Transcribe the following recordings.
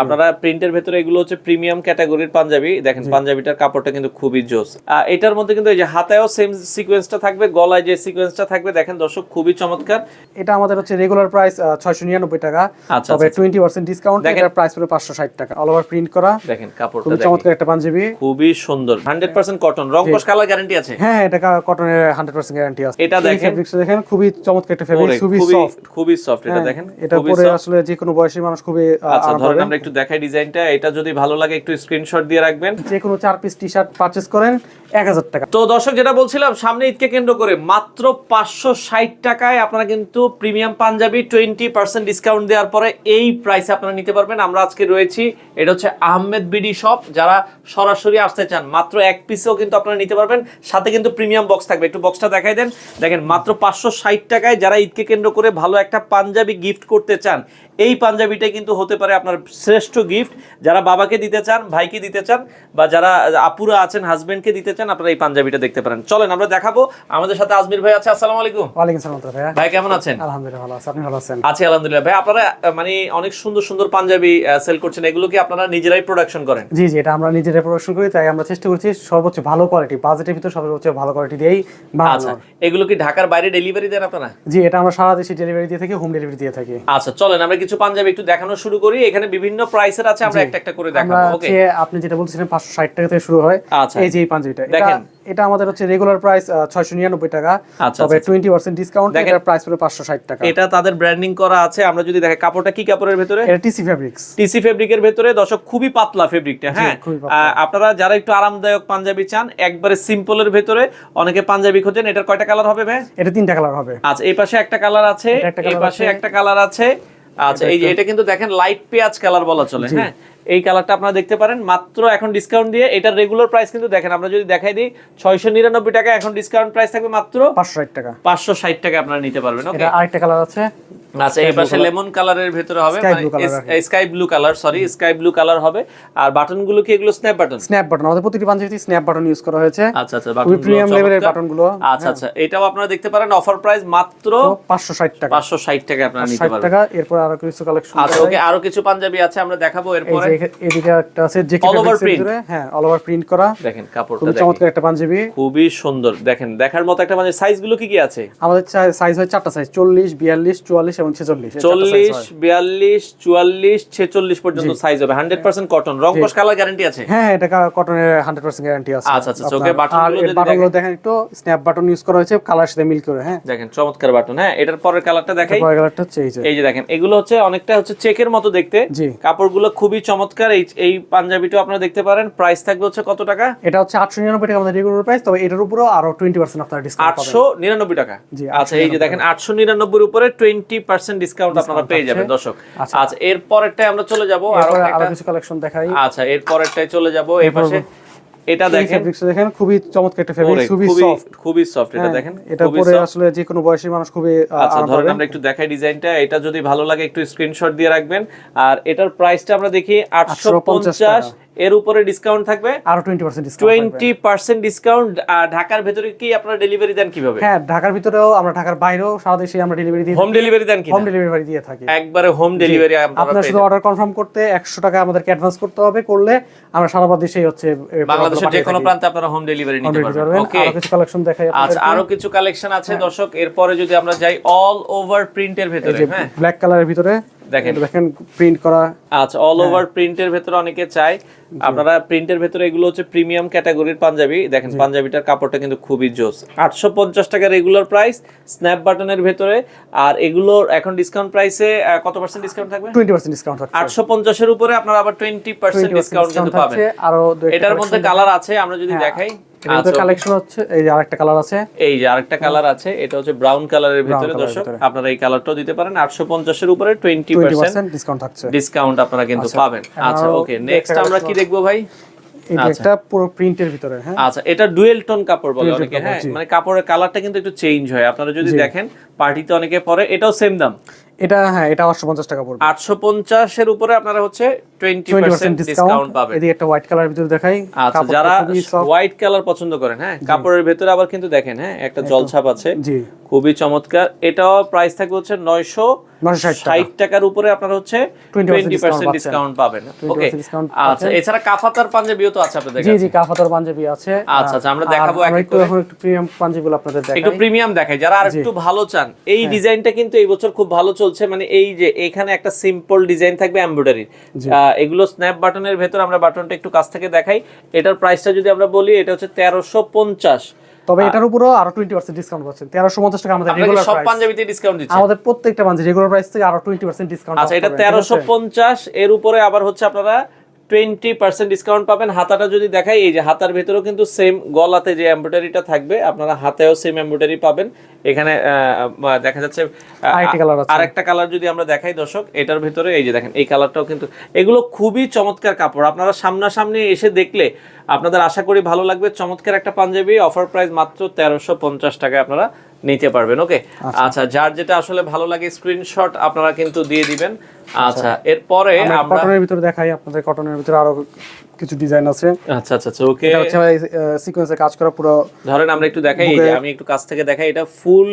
আপনারা প্রিন্টের ভেতরে এগুলো হচ্ছে প্রিমিয়াম ক্যাটাগরির পাঞ্জাবি। দেখেন পাঞ্জাবিটার কাপড়টা কিন্তু খুবই জোস। এটার মধ্যে কিন্তু এই যে হাতায়ও সেম সিকোয়েন্সটা থাকবে গলায় যে সিকোয়েন্সটা থাকবে দেখেন দর্শক খুবই চমৎকার। এটা আমাদের হচ্ছে রেগুলার প্রাইস ছয়শো নিরানব্বই টাকা। আচ্ছা, তবে আচ্ছা। টোয়েন্টি পার্সেন্ট ডিসকাউন্ট দেখেন। প্রাইস পাঁচশো ষাট টাকা। অল ওভার প্রিন্ট করা। দেখেন কাপড়টা খুবই চমৎকার একটা পাঞ্জাবি। খুবই সুন্দর। হান্ড্রেড পার্সেন্ট কটন রং কস কালার গ্যারান্টি আছে? হ্যাঁ হ্যাঁ, এটা কটনের হান্ড্রেড পার্সেন্ট গ্যারান্টি আছে। এটা দেখেন। fabrics দেখেন খুবই চমৎকার একটা ফেব্রিক খুবই সফট খুবই সফট এটা দেখেন। এটা পরে আসলে যে কোনো বয়সী মানুষ খুবই আচ্ছা আরাম পাবে আমরা একটু দেখাই ডিজাইনটা। এটা যদি ভালো লাগে একটু স্ক্রিনশট দিয়ে রাখবেন। যে কোনো চার পিস টি শার্ট পারচেস করেন এক হাজার টাকা। তো দর্শক যেটা বলছিলাম সামনে ঈদকে কেন্দ্র করে মাত্র পাঁচশো ষাট টাকায় আপনারা কিন্তু premium panjabi twenty percent discount দেওয়ার পরে এই প্রাইসে আপনারা নিতে পারবেন। আমরা আজকে রয়েছি এটা হচ্ছে আহমেদ বিডি শপ যারা সরাসরি আসতে চান মাত্র এক পিসেও কিন্তু আপনারা নিতে পারবেন। সাথে কিন্তু প্রিমিয়াম বক্স থাকবে। একটু বক্সটা দেখাই দেন। দেখেন মাত্র পাঁচশো ষাট টাকায় যারা ঈদকে কেন্দ্র করে ভালো একটা পাঞ্জাবি গিফট করতে চান এই পাঞ্জাবিটাই কিন্তু হতে পারে আপনার শ্রেষ্ঠ গিফট। যারা বাবাকে দিতে চান ভাইকে দিতে চান বা যারা আপুরা আছেন হাজবেন্ডকে দিতে চান আপনারা এই পাঞ্জাবিটা দেখতে পারেন। চলেন আমরা দেখাবো। আমাদের সাথে আজমির ভাই আছে আসসালামু আলাইকুম। ওয়ালাইকুম সালাম ভাইয়া। ভাই কেমন আছেন? আলহামদুলিল্লাহ ভালো আছে আপনি ভালো আছেন? আছি আলহামদুলিল্লাহ। ভাই আপনারা মানে অনেক সুন্দর সুন্দর পাঞ্জাবি সেল করছেন। এগুলো কি আপনারা নিজেরাই প্রোডাকশন করেন? জি জি এটা আমরা নিজেরাই প্রোডাকশন করি তাই আমরা চেষ্টা করছি সর্বোচ্চ ভালো কোয়ালিটি বাজেটের ভিতর সর্বোচ্চ ভালো কোয়ালিটি দিয়েই আচ্ছা এগুলো কি ঢাকার বাইরে ডেলিভারি দেন আপনারা? জি এটা আমরা সারা দেশে ডেলিভারি দিয়ে থাকি হোম ডেলিভারি দিয়ে থাকি। আচ্ছা চলেন আমরা কিছু পাঞ্জাবি একটু দেখানো শুরু করি। এখানে বিভিন্ন প্রাইসের আছে আমরা একটা একটা করে দেখাবো ওকে আপনি যেটা বলছিলেন পাঁচশো ষাট টাকা থেকে শুরু হয়। আচ্ছা। এই যে এই পাঞ্জাবিটা এটা দেখেন। এটা আমাদের হচ্ছে রেগুলার প্রাইস ছয়শো নিরানব্বই টাকা। আচ্ছা, তবে আচ্ছা। টোয়েন্টি পার্সেন্ট ডিসকাউন্ট দেখেন। এটার প্রাইস পাঁচশো ষাট টাকা। এটা তাদের ব্র্যান্ডিং করা আছে আমরা যদি দেখে কাপড়টা কি কাপড়ের ভেতরে? এটা টিসি ফ্যাব্রিক্স টিসি ফেব্রিকের ভেতরে দর্শক খুবই পাতলা ফেব্রিকটা হ্যাঁ? আপনারা যারা একটু আরামদায়ক পাঞ্জাবি চান একবারে সিম্পলের ভেতরে অনেকে পাঞ্জাবি খোঁজেন এটার কয়টা কালার হবে ভাই? এটা তিনটা কালার হবে। আচ্ছা এই পাশে একটা কালার আছে এই পাশে একটা কালার আছে। আচ্ছা এই যে এটা কিন্তু দেখেন লাইট পেঁয়াজ কালার বলা চলে হ্যাঁ? এই কালারটা আপনারা দেখতে পারেন। মাত্র এখন ডিসকাউন্ট দিয়ে এটার রেগুলার প্রাইস কিন্তু দেখেন আমরা যদি দেখাই দিই ছয়শো নিরানব্বই টাকা এখন ডিসকাউন্ট প্রাইস থাকবে মাত্র পাঁচশো ষাট টাকা। পাঁচশো ষাট টাকা আপনারা নিতে পারবেন ওকে আরেকটা কালার আছে। আচ্ছা এই পাশে লেমন কালারের ভেতরে হবে sky blue colour sorry sky blue colour হবে। আর বাটনগুলো কি এগুলো স্ন্যাপ বাটন স্ন্যাপ বাটন আমাদের প্রতিটি পাঞ্জাবিতে স্ন্যাপ বাটন ইউজ করা হয়েছে। আচ্ছা আচ্ছা বাটন প্রিমিয়াম লেভেলের বাটনগুলো আচ্ছা আচ্ছা এটাও আপনারা দেখতে পারেন অফার প্রাইস মাত্র পাঁচশো ষাট টাকা। পাঁচশো ষাট টাকা আপনারা নিতে পারবেন। টাকা এরপর আরও কিছু কালেকশন আচ্ছা ওকে আরও কিছু পাঞ্জাবি আছে আমরা দেখাবো এরপরে এদিকে একটা আছে যে All over print? হ্যাঁ অল ওভার প্রিন্ট করা। দেখেন কাপড়টা চমৎকার একটা পাঞ্জাবি। খুবই সুন্দর। দেখেন দেখার মতো একটা মানে সাইজগুলো কি কি আছে? আমাদের সাইজ হয় চারটা সাইজ চল্লিশ বিয়াল্লিশ চুয়াল্লিশ এবং ছেচল্লিশ। এই চারটা size চল্লিশ হয়। বিয়াল্লিশ চুয়াল্লিশ ছেচল্লিশ পর্যন্ত সাইজ হবে। হান্ড্রেড পার্সেন্ট কটন রং কস কালার গ্যারান্টি আছে? হ্যাঁ হ্যাঁ, এটা কটনের হান্ড্রেড পার্সেন্ট গ্যারান্টি আছে। আচ্ছা, আচ্ছা, ওকে, দেখেন। একটু স্ন্যাপ বাটন ইউজ করা হয়েছে কালার সাথে মিল করে হ্যাঁ। দেখেন চমৎকার বাটন হ্যাঁ এটার পরের কালারটা দেখাই। পরের কালারটা হচ্ছে এই যে। দেখেন এগুলো হচ্ছে অনেকটা হচ্ছে চেকের মতো দেখতে। কাপড়গুলো খুবই চমৎকার এই এই পাঞ্জাবিটা আপনারা দেখতে পারেন। প্রাইস থাকবে হচ্ছে কত টাকা? এটা হচ্ছে আটশো নিরানব্বই টাকা আমাদের রেগুলার প্রাইস তবে এটার উপরেও আরও টোয়েন্টি পার্সেন্ট আপনারা ডিসকাউন্ট পাবেন। আটশো নিরানব্বই টাকা? জি, আচ্ছা এই যে দেখেন 899 এর উপরে টোয়েন্টি পার্সেন্ট ডিসকাউন্ট আপনারা পেয়ে যাবেন দর্শক। আচ্ছা। আচ্ছা এর পরেরটাই আমরা চলে যাব। আরও একটা কিছু কালেকশন দেখাই। আচ্ছা এর পরেরটাই চলে যাব। এই পাশে এটা দেখেন। দেখেন খুবই চমৎকার একটা ফেব্রিক খুবই সফট খুবই সফট এটা দেখেন এটা পরে আসলে যে কোনো বয়সী মানুষ খুবই আচ্ছা ধরেন আমরা একটু দেখাই ডিজাইনটা এটা যদি ভালো লাগে একটু স্ক্রিনশট দিয়ে রাখবেন। আর এটার প্রাইসটা আমরা দেখি আটশো 850 পঞ্চাশ এর উপরে ডিসকাউন্ট থাকবে? আরও twenty percent discount twenty percent discount ঢাকার ভেতরে কি আপনারা ডেলিভারি দেন কীভাবে? হ্যাঁ ঢাকার ভিতরেও আমরা ঢাকার বাইরেও সারা দেশে আমরা ডেলিভারি দিয়ে হোম ডেলিভারি দেন কি হোম ডেলিভারি দিয়ে থাকি। একবারে হোম ডেলিভারি আপনার শুধু অর্ডার কনফার্ম করতে একশো টাকা আমাদেরকে অ্যাডভান্স করতে হবে করলে আমরা সারা বাংলাদেশেই হচ্ছে বাংলাদেশের যে কোনো প্রান্তে আপনারা হোম ডেলিভারি নিতে পারবেন। পারবেন। ওকে আরও কিছু কালেকশন দেখাই আচ্ছা আরও কিছু কালেকশন আছে দর্শক। এরপরে যদি আমরা যাই অল ওভার প্রিন্টের ভেতরে হ্যাঁ। ব্ল্যাক কালারের ভিতরে। দেখেন। দেখেন প্রিন্ট করা। আচ্ছা অল ওভার প্রিন্টের ভেতরে অনেকে চায়। আপনারা প্রিন্টের ভেতরে এগুলো হচ্ছে প্রিমিয়াম ক্যাটাগরির পাঞ্জাবি। দেখেন পাঞ্জাবিটার কাপড়টা কিন্তু খুবই জোস। আটশো পঞ্চাশ টাকা রেগুলার প্রাইস স্ন্যাপ বাটনের ভেতরে। আর এগুলোর এখন ডিসকাউন্ট প্রাইসে কত পার্সেন্ট ডিসকাউন্ট থাকবে? টোয়েন্টি পার্সেন্ট ডিসকাউন্ট আটশো পঞ্চাশের উপরে আপনারা আবার টোয়েন্টি পার্সেন্ট ডিসকাউন্ট কিন্তু পাবেন। এটার মধ্যে কালার আছে আমরা যদি হ্যাঁ, দেখাই। আচ্ছা, কালেকশন হচ্ছে এই যে আরেকটা কালার আছে। এই যে আরেকটা কালার আছে এটা হচ্ছে ব্রাউন কালারের ভিতরে দর্শক। আপনারা এই কালারটাও দিতে পারেন আটশো পঞ্চাশের উপরে twenty twenty percent percent discount থাকছে। ডিসকাউন্ট আপনারা কিন্তু পাবেন। আচ্ছা ওকে নেক্সট আমরা কি দেখব ভাই? এই পুরো প্রিন্টের ভিতরে হ্যাঁ। আচ্ছা এটা ডুয়েল টোন কাপড় বলে অনেকে হ্যাঁ মানে কাপড়ের কালারটা কিন্তু একটু চেঞ্জ হয়। আপনারা যদি দেখেন পার্টিতে অনেকে পরে এটাও সেম দাম। এটা হ্যাঁ এটা আটশো পঞ্চাশ টাকা পড়বে। আটশো পঞ্চাশের উপরে আপনারা হচ্ছে twenty twenty percent percent discount discount পাবেন। এদিকে একটা হোয়াইট কালার ভিতরে দেখাই। আচ্ছা যারা হোয়াইট কালার পছন্দ করেন হ্যাঁ? কাপড়ের ভেতরে আবার কিন্তু দেখেন হ্যাঁ? একটা জলছাপ আছে। জি। খুবই চমৎকার। এটাও প্রাইস থাকবে হচ্ছে নয়শো 960 টাকার উপরে আপনার হচ্ছে 20% টোয়েন্টি পার্সেন্ট discount ডিসকাউন্ট পাবেন। ওকে। আচ্ছা এছাড়া কাফাতার পাঞ্জাবিও তো আছে আপনাদের জি কাছে। জি কাফাতর পাঞ্জাবি আছে। আচ্ছা, আচ্ছা, আমরা দেখাবো এক এক একটু প্রিমিয়াম পাঞ্জাবিগুলো আপনাদের দেখাই। একটু প্রিমিয়াম দেখায় যারা আর একটু ভালো চান। এই ডিজাইনটা কিন্তু এই বছর খুব ভালো চলছে। মানে এই যে এখানে একটা সিম্পল ডিজাইন থাকবে এমব্রয়ডারি এগুলো স্ন্যাপ বাটনের ভেতর আমরা বাটনটা একটু কাছ থেকে দেখাই। এটার প্রাইসটা যদি আমরা বলি এটা হচ্ছে তেরোশো পঞ্চাশ। তবে এটার উপরও আরও টোয়েন্টি পার্সেন্ট ডিসকাউন্ট পাচ্ছেন। তেরোশো পঞ্চাশ টাকা আমাদের রেগুলার সব পাঞ্জাবিতে ডিসকাউন্ট দিচ্ছে। আমাদের প্রত্যেকটা পাঞ্জাবি রেগুলার প্রাইস থেকে আরও টোয়েন্টি পার্সেন্ট ডিসকাউন্ট আচ্ছা এটা তেরোশো পঞ্চাশ এর উপরে আবার হচ্ছে আপনারা টোয়েন্টি পার্সেন্ট ডিসকাউন্ট পাবেন। হাতাটা যদি দেখাই এই যে হাতার ভেতরেও কিন্তু সেম গলাতে যে এমব্রয়ডারিটা থাকবে আপনারা হাতেও সেম এমব্রয়ডারি পাবেন। এখানে দেখা যাচ্ছে। আরেকটা কালার যদি আমরা দেখাই দর্শক এটার ভেতরে এই যে দেখেন এই কালারটাও কিন্তু এগুলো খুবই চমৎকার কাপড়। আপনারা সামনাসামনি এসে দেখলে আপনাদের আশা করি ভালো লাগবে। চমৎকার একটা পাঞ্জাবি অফার প্রাইস মাত্র তেরোশো পঞ্চাশ টাকায় আপনারা নিতে পারবেন ওকে? আচ্ছা। যার যেটা আসলে ভালো লাগে স্ক্রিনশট আপনারা কিন্তু দিয়ে দিবেন। আচ্ছা। এরপরে আমরা কটনের ভিতরে দেখাই আপনাদের কটনের ভিতরে আরও কিছু ডিজাইন আছে। আচ্ছা আচ্ছা আচ্ছা ওকে। এটা হচ্ছে সিকোয়েন্সে কাজ করা পুরো ধরেন আমরা একটু দেখাই এই যে আমি একটু কাছ থেকে দেখাই এটা ফুল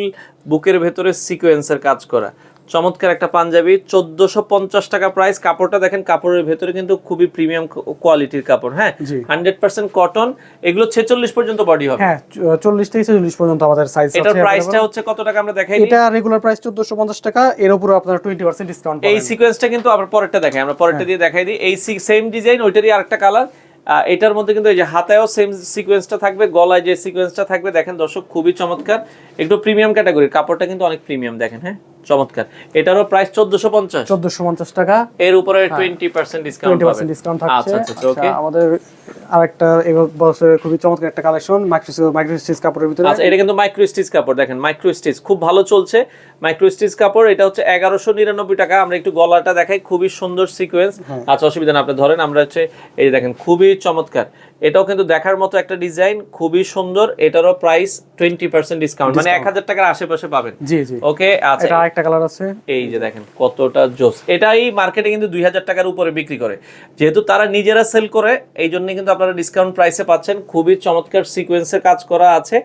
বুকের ভেতরে সিকোয়েন্সের কাজ করা। চমৎকার একটা পাঞ্জাবি চোদ্দশো পঞ্চাশ টাকা প্রাইস কাপড়টা দেখেন কাপড়ের ভেতরে কিন্তু খুবই প্রিমিয়াম কোয়ালিটির কাপড় হ্যাঁ? হান্ড্রেড পার্সেন্ট কটন এগুলো ছেচল্লিশ পর্যন্ত বডি হবে। হ্যাঁ চল্লিশ থেকে চল্লিশ পর্যন্ত আমাদের সাইজ এটার প্রাইসটা হচ্ছে কত টাকা আমরা দেখাই এটা রেগুলার প্রাইস চোদ্দশো পঞ্চাশ টাকা এর উপরে আপনারা টোয়েন্টি পার্সেন্ট ডিসকাউন্ট এই সিকোয়েন্সটা কিন্তু আবার পরেরটা দেখাই আমরা পরেরটা দিয়ে দেখাই দিই। এই সেম ডিজাইন ওইটারই আরেকটা কালার এটার মধ্যে কিন্তু এই যে হাতায়ও সেম সিকোয়েন্সটা থাকবে গলায় যে সিকোয়েন্সটা থাকবে দেখেন দর্শক খুবই চমৎকার। একটু প্রিমিয়াম ক্যাটাগরির কাপড়টা কিন্তু অনেক প্রিমিয়াম দেখেন হ্যাঁ? চমৎকার। এটারও প্রাইস চোদ্দশো পঞ্চাশ। চোদ্দশো পঞ্চাশ টাকা। এর উপরে টোয়েন্টি পার্সেন্ট ডিসকাউন্ট টোয়েন্টি পাবেন। পার্সেন্ট ডিসকাউন্ট থাকছে। আচ্ছা আচ্ছা ওকে আচ্ছা, আমাদের আরেকটা এবছর খুবই চমৎকার একটা কালেকশন মাইক্রো মাইক্রো স্টিচ কাপড়ের ভিতরে। আচ্ছা এটা কিন্তু মাইক্রো স্টিচ কাপড় দেখেন মাইক্রো স্টিচ খুব ভালো চলছে। মাইক্রো স্টিচ কাপড় এটা হচ্ছে এগারোশো নিরানব্বই টাকা। আমরা একটু গলাটা দেখাই খুবই সুন্দর সিকোয়েন্স হ্যাঁ। আচ্ছা অসুবিধা না আপনি ধরেন আমরা হচ্ছে এই দেখেন খুবই চমৎকার। এটাও কিন্তু দেখার মতো একটা ডিজাইন খুবই সুন্দর। এটারও প্রাইস টোয়েন্টি পার্সেন্ট ডিসকাউন্ট মানে এক হাজার টাকার আশেপাশে পাবেন। জি জি। ওকে আচ্ছা এটা আরেকটা কালার আছে। এই যে দেখেন কতটা জোস। এটাই মার্কেটে কিন্তু দুই হাজার টাকার উপরে বিক্রি করে। যেহেতু তারা নিজেরা সেল করে এই জন্য কিন্তু আপনারা ডিসকাউন্ট প্রাইসে পাচ্ছেন। খুবই চমৎকার সিকোয়েন্সের কাজ করা আছে।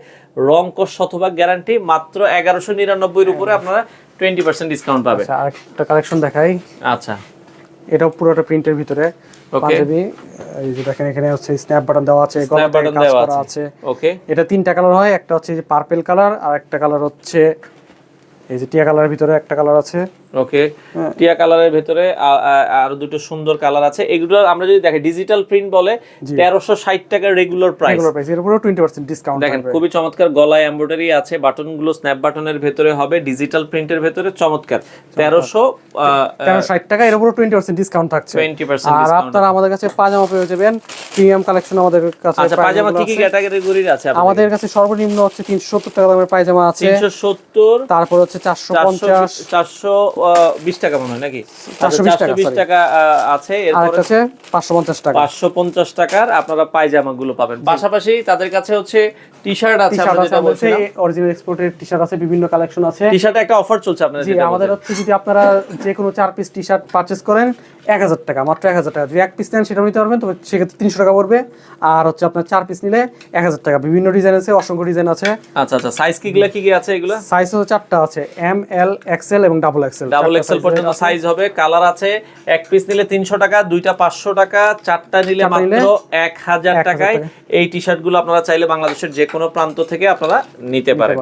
রং কোষ শতভাগ গ্যারান্টি মাত্র এগারোশো নিরানব্বইয়ের উপরে আপনারা টোয়েন্টি পার্সেন্ট ডিসকাউন্ট পাবেন। আচ্ছা আরেকটা কালেকশন দেখাই। আচ্ছা। এটাও পুরোটা প্রিন্টের ভিতরে। পাঞ্জাবি এই যে দেখেন এখানে হচ্ছে স্ন্যাপ বাটন দেওয়া আছে স্ন্যাপ গলাতে বাটন কাজ দেওয়া করা আছে। ওকে এটা তিনটা কালার হয় একটা হচ্ছে যে পার্পল কালার আর একটা কালার হচ্ছে এই যে টিয়া কালারের ভিতরে একটা কালার আছে। ওকে হ্যাঁ। টিয়া কালারের ভেতরে আ- আ- দুটো সুন্দর কালার আছে। এগুলো আমরা যদি দেখি ডিজিটাল প্রিন্ট বলে তেরোশো ষাট টাকার রেগুলার প্রাইস রেগুলার প্রাইস এর টোয়েন্টি পার্সেন্ট ডিসকাউন্ট দেখেন খুবই চমৎকার গলায় এমব্রয়ডারি আছে বাটনগুলো স্ন্যাপ বাটনের ভেতরে হবে ডিজিটাল প্রিন্টের ভেতরে চমৎকার। তেরোশো তেরো ষাট টাকা এর টোয়েন্টি পার্সেন্ট ডিসকাউন্ট থাকছে। টোয়েন্টি পার্সেন্ট আর আপনারা আমাদের কাছে পাজামা পেয়ে যাবেন প্রিমিয়াম কালেকশন আমাদের কাছে আচ্ছা পাজামা কি কি ক্যাটাগরির আছে আমাদের কাছে সর্বনিম্ন হচ্ছে তিনশো সত্তর টাকা দামের পায়জামা আছে। তিনশো সত্তর। তারপর হচ্ছে চারশো চারশো পঞ্চাশ। চারশো বিশ টাকা মনে হয় নাকি? চারশো বিশ টাকা আছে। এরপরে হচ্ছে পাঁচশো পঞ্চাশ টাকা। পাঁচশো পঞ্চাশ টাকার আপনারা পায়জামা গুলো পাবেন পাশাপাশি তাদের কাছে হচ্ছে টি শার্ট আছে অরিজিনাল এক্সপোর্টের টি শার্ট আছে বিভিন্ন কালেকশন আছে। টি শার্টে একটা অফার চলছে আপনাদের আমাদের হচ্ছে যদি আপনারা যে কোনো চার পিস টি শার্ট পারচেস করেন এক হাজার টাকা মাত্র এক হাজার টাকা। যদি এক পিস নেন সেটা নিতে পারবেন তবে সেক্ষেত্রে তিনশো টাকা পড়বে। আর হচ্ছে আপনার চার পিস নিলে এক হাজার টাকা। বিভিন্ন ডিজাইন আছে অসংখ্য ডিজাইন আছে। আচ্ছা আচ্ছা সাইজ কি গুলা কি কি আছে এগুলা? সাইজ হচ্ছে চারটা আছে এম এল এক্সেল এবং ডাবল এক্সেল ডাবল এক্সেল পর্যন্ত সাইজ হবে কালার আছে এক পিস নিলে তিনশো টাকা দুইটা পাঁচশো টাকা চারটা নিলে মাত্র এক হাজার টাকায়। এই টি শার্টগুলো আপনারা চাইলে বাংলাদেশের যে কোনো প্রান্ত থেকে আপনারা নিতে পারেন।